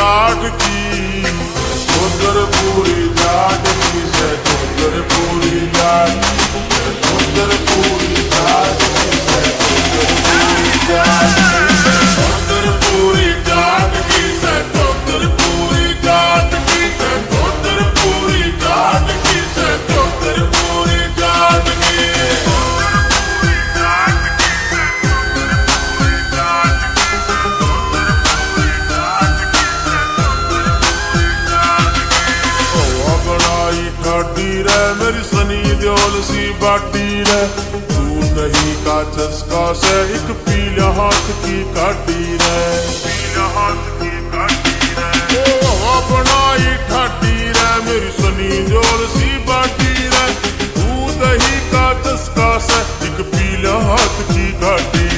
água que ਬਣਾਈ ਠਾਡੀ ਰਹਿ ਮੇਰੀ ਸਨੀ ਦਿਓਲ ਸੀ ਬਾਟੀ ਰਹਿ ਤੂੰ ਨਹੀਂ ਕਾ ਸੇ ਇੱਕ ਪੀਲਾ ਹੱਥ ਕੀ ਕਾਟੀ ਰਹਿ? ਪੀਲਾ ਹੱਥ ਕੀ ਕਾਟੀ ਰਹਿ? ਉਹ ਹਵਾ ਬਣਾਈ ਠਾਡੀ ਰਹਿ ਮੇਰੀ ਸਨੀ ਦਿਓਲ ਸੀ ਬਾਟੀ ਰਹਿ ਤੂੰ ਨਹੀਂ ਕਾ ਚਸਕਾ ਸੇ ਇੱਕ ਪੀਲਾ ਹੱਥ ਕੀ ਕਾਟੀ